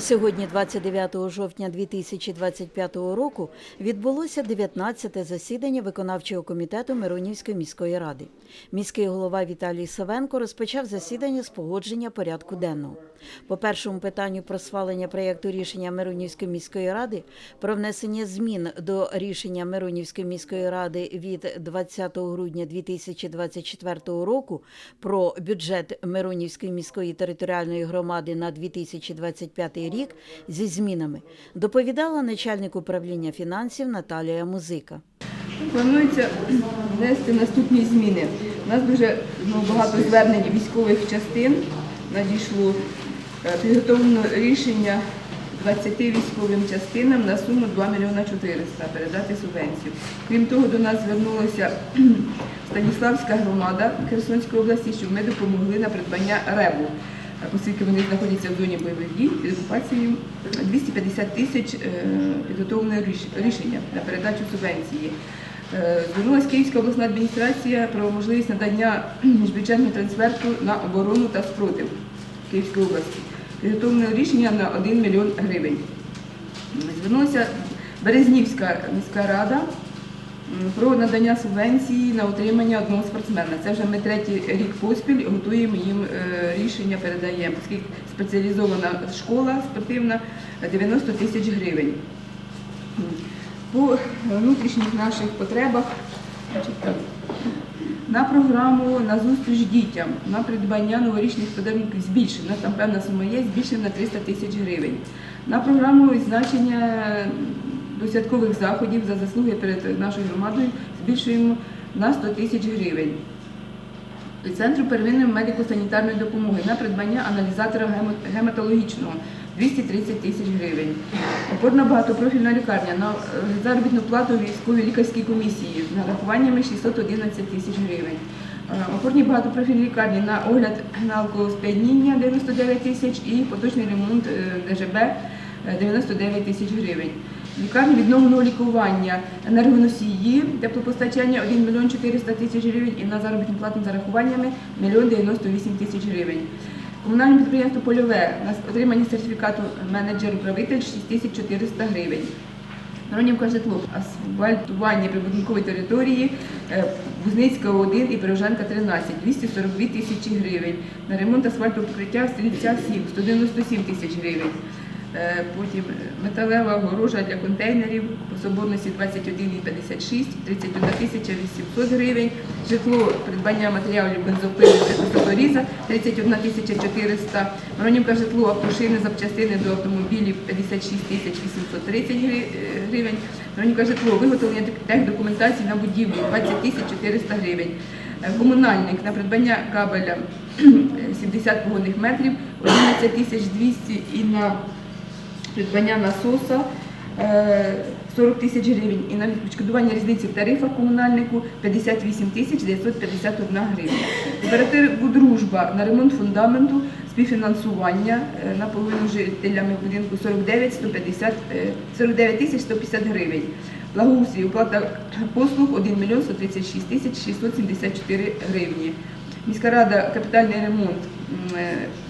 Сьогодні, 29 жовтня 2025 року, відбулося 19-те засідання виконавчого комітету Миронівської міської ради. Міський голова Віталій Савенко розпочав засідання з погодження порядку денного. По першому питанню про схвалення проєкту рішення Миронівської міської ради про внесення змін до рішення Миронівської міської ради від 20 грудня 2024 року про бюджет Миронівської міської територіальної громади на 2025 рік зі змінами доповідала начальник управління фінансів Наталія Музика. Планується внести наступні зміни. У нас дуже ну, багато звернень військових частин надійшло. Е, Підготовлено рішення 20 військовим частинам на суму 2 мільйона 400 передати субвенцію. Крім того, до нас звернулася Станіславська громада Херсонської області, щоб ми допомогли на придбання РЕБу, оскільки вони знаходяться в зоні бойових дій під окупацією. 250 тисяч е, підготовлено рішення на передачу субвенції. Е, Звернулася Київська обласна адміністрація про можливість надання міжбюджетного трансферту на оборону та спротив Київської області. Підготовлено рішення на 1 мільйон гривень. Звернулася Березнівська міська рада про надання субвенції на утримання одного спортсмена. Це вже ми третій рік поспіль готуємо їм е, рішення, передаємо, оскільки спеціалізована школа спортивна е, 90 тисяч гривень. По внутрішніх наших потребах на програму на зустріч дітям, на придбання новорічних подарунків збільшено, там певна сума є, збільшено на 300 тисяч гривень. На програму відзначення до святкових заходів за заслуги перед нашою громадою збільшуємо на 100 тисяч гривень. Центру первинної медико-санітарної допомоги на придбання аналізатора гематологічного 230 тисяч гривень. Опорна багатопрофільна лікарня на е, заробітну плату військовій лікарській комісії з нарахуваннями 611 тисяч гривень. Е, Опорні багатопрофільні лікарні на огляд на алкосп'яніння 99 тисяч і поточний ремонт е, ДЖБ е, 99 тисяч гривень. Лікарні відновленого лікування, енергоносії, теплопостачання 1 мільйон 400 тисяч гривень і на заробітну плату з зарахуваннями 1 мільйон 98 тисяч гривень. Комунальне підприємство Польове на отримання сертифікату менеджер-управитель 6400 гривень. Миронівка житло, асфальтування прибудинкової території е, Бузницька 1 і Пирожанка 13, 242 тисячі гривень. На ремонт асфальтового покриття Стрільця 7, 197 тисяч гривень. Е, Потім е, металева огорожа для контейнерів по соборності 21,56, 31 тисяча 800 гривень. Житло, придбання матеріалів бензопили теплоріза 31 тисяча 400. Миронівка житло, автошини, запчастини до автомобілів 56 тисяч 830 гри- е, гривень. Миронівка житло, виготовлення техдокументації на будівлю 20 тисяч 400 гривень. Комунальник на придбання кабеля 70 погодних метрів 11 тисяч 200 і на придбання насоса е, 40 тисяч гривень і на відшкодування різниці в тарифах комунальнику 58 тисяч 951 гривня. Кооперативу «Дружба» на ремонт фундаменту, співфінансування е, на половину жителями будинку 49 150, е, 49 тисяч 150 гривень. Благоустрій, оплата послуг 1 мільйон 136 тисяч 674 гривні. Міська рада капітальний ремонт е,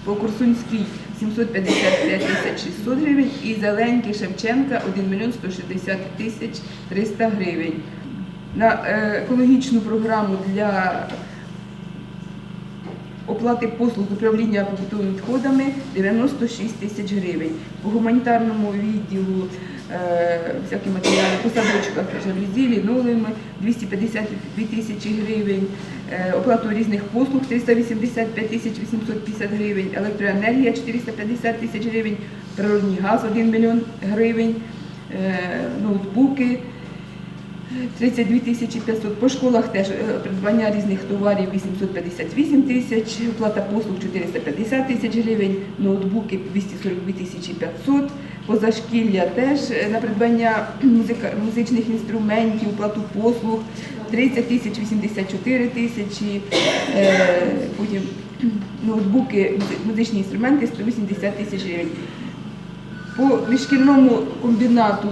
по Курсунській 755 тисяч 600 гривень і Зеленький Шевченка 1 мільйон 160 тисяч 300 гривень. На е, екологічну програму для оплати послуг управління побутовими відходами 96 тисяч гривень. По гуманітарному відділу е, всякі матеріали, по садочках жалюзі, лінолеуми 252 тисячі гривень, е, оплату різних послуг 385 тисяч 850 гривень, електроенергія 450 тисяч гривень, природний газ 1 мільйон гривень, е, ноутбуки 32 тисячі 500. По школах теж е, придбання різних товарів 858 тисяч, оплата послуг 450 тисяч гривень, ноутбуки 242 тисячі 500. Позашкілля теж е, на придбання музичних інструментів, оплату послуг 30 тисяч 84 тисячі. Е, потім ноутбуки, музичні інструменти 180 тисяч гривень. По міжшкільному комбінату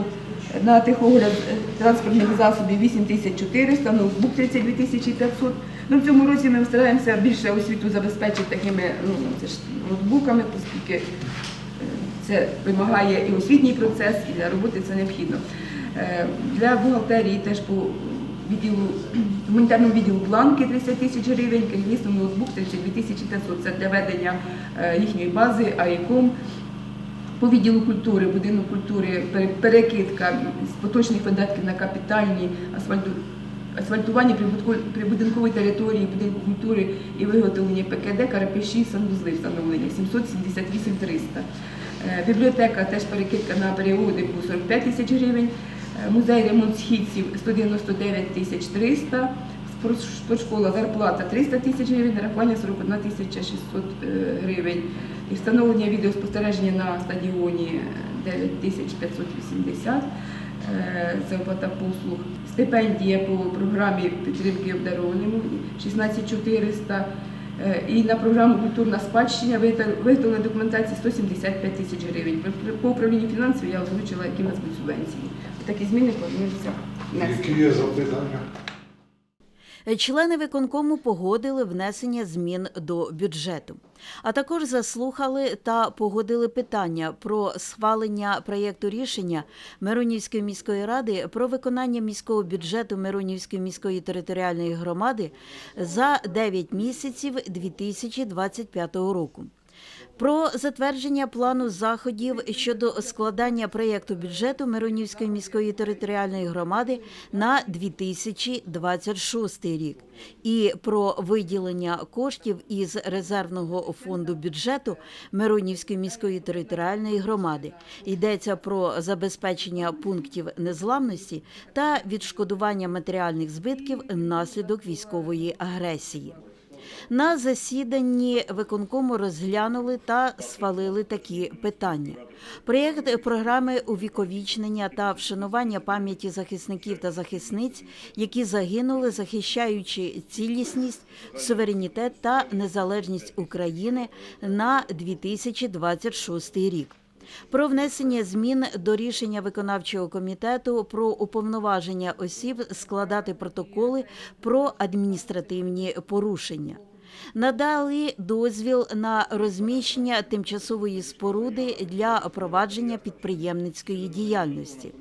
на техогляд е, транспортних засобів 8400, ноутбук 32 тисячі 500. Ну, в цьому році ми стараємося більше освіту забезпечити такими ну, це ж, ноутбуками, оскільки Це вимагає і освітній процес, і для роботи це необхідно. Е, Для бухгалтерії теж по відділу гуманітарному відділу бланки 30 тисяч гривень, керівництво ноутбук 32 тисячі 500. Це для ведення е, їхньої бази, АІКОМ. По відділу культури, будинок культури, перекидка з поточних видатків на капітальні асфальту. Асфальтування прибудинкової території, будинку культури і виготовлення ПКД, карапіші, санвузли встановлення 778 300. Е, Бібліотека теж перекидка на періоди по 45 тисяч гривень. Е, Музей ремонт східців 199 тисяч 300. Спортшкола зарплата 300 тисяч гривень, нарахування 41 тисяча 600 е, гривень. І встановлення відеоспостереження на стадіоні 9 тисяч 580. Е, Це оплата послуг. Стипендія по програмі підтримки обдарованим 16 400. Е, І на програму Культурна спадщина виготов- виготовлена документація 175 тисяч гривень. По- управлінню фінансів я озвучила, які в нас будуть субвенції. Такі зміни плануються. Які є запитання? Члени виконкому погодили внесення змін до бюджету, а також заслухали та погодили питання про схвалення проєкту рішення Миронівської міської ради про виконання міського бюджету Миронівської міської територіальної громади за 9 місяців 2025 року. Про затвердження плану заходів щодо складання проєкту бюджету Миронівської міської територіальної громади на 2026 рік і про виділення коштів із резервного фонду бюджету Миронівської міської територіальної громади. Йдеться про забезпечення пунктів незламності та відшкодування матеріальних збитків внаслідок військової агресії. На засіданні виконкому розглянули та схвалили такі питання: проєкт програми увіковічнення та вшанування пам'яті захисників та захисниць, які загинули, захищаючи цілісність, суверенітет та незалежність України на 2026 рік. Про внесення змін до рішення виконавчого комітету про уповноваження осіб складати протоколи про адміністративні порушення. Надали дозвіл на розміщення тимчасової споруди для провадження підприємницької діяльності.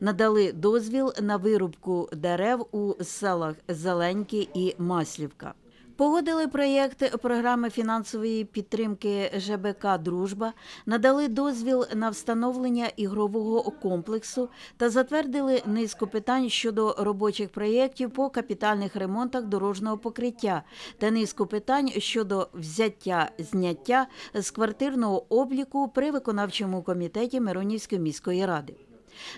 Надали дозвіл на вирубку дерев у селах Зеленьки і Маслівка. Погодили проєкт програми фінансової підтримки ЖБК Дружба, надали дозвіл на встановлення ігрового комплексу та затвердили низку питань щодо робочих проєктів по капітальних ремонтах дорожнього покриття та низку питань щодо взяття зняття з квартирного обліку при виконавчому комітеті Миронівської міської ради.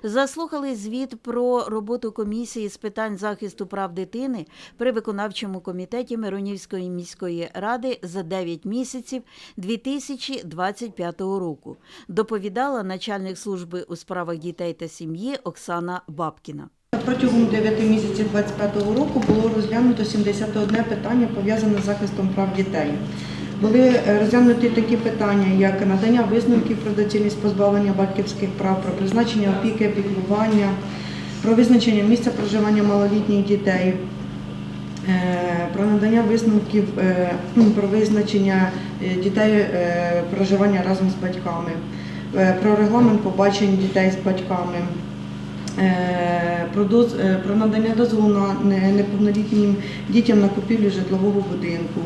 Заслухали звіт про роботу комісії з питань захисту прав дитини при виконавчому комітеті Миронівської міської ради за 9 місяців 2025 року. Доповідала начальник служби у справах дітей та сім'ї Оксана Бабкіна. Протягом 9 місяців 2025 року було розглянуто 71 питання пов'язане з захистом прав дітей. Були е, розглянуті такі питання, як надання висновків про доцільність позбавлення батьківських прав, про призначення опіки, піклування, про визначення місця проживання малолітніх дітей, е, про надання висновків е, про визначення дітей проживання разом з батьками, про регламент побачень дітей з батьками. Про, надання дозволу на неповнолітнім дітям на купівлю житлового будинку,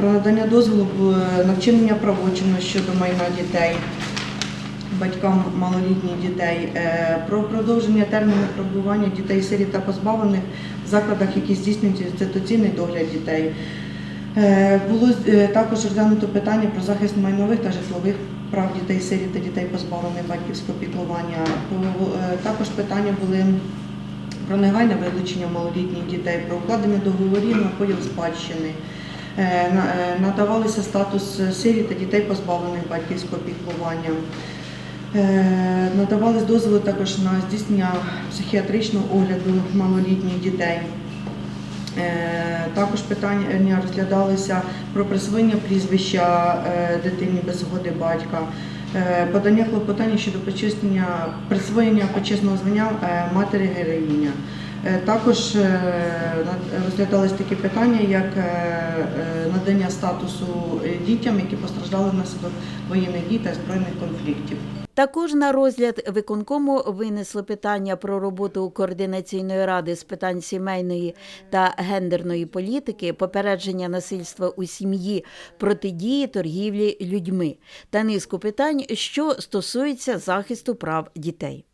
про надання дозволу в- на вчинення правочину щодо майна дітей, батькам малолітніх дітей, е, про продовження терміну перебування дітей сиріт та позбавлених в закладах, які здійснюють інституційний догляд дітей. Е, Було е, також розглянуто питання про захист майнових та житлових прав дітей сиріт та дітей позбавлених батьківського піклування. Е, Також питання були про негайне вилучення малолітніх дітей, про укладення договорів на поділ спадщини. Е, е, Надавалися статус сиріт та дітей позбавлених батьківського піклування. Е, Надавались дозволи також на здійснення психіатричного огляду малолітніх дітей. Також питання розглядалися про присвоєння прізвища дитині без згоди батька, подання клопотання щодо присвоєння почесного звання матері героїня. Е, Також е, розглядались такі питання, як е, надання статусу дітям, які постраждали внаслідок воєнних дій та збройних конфліктів. Також на розгляд виконкому винесли питання про роботу координаційної ради з питань сімейної та гендерної політики, попередження насильства у сім'ї, протидії торгівлі людьми та низку питань, що стосуються захисту прав дітей.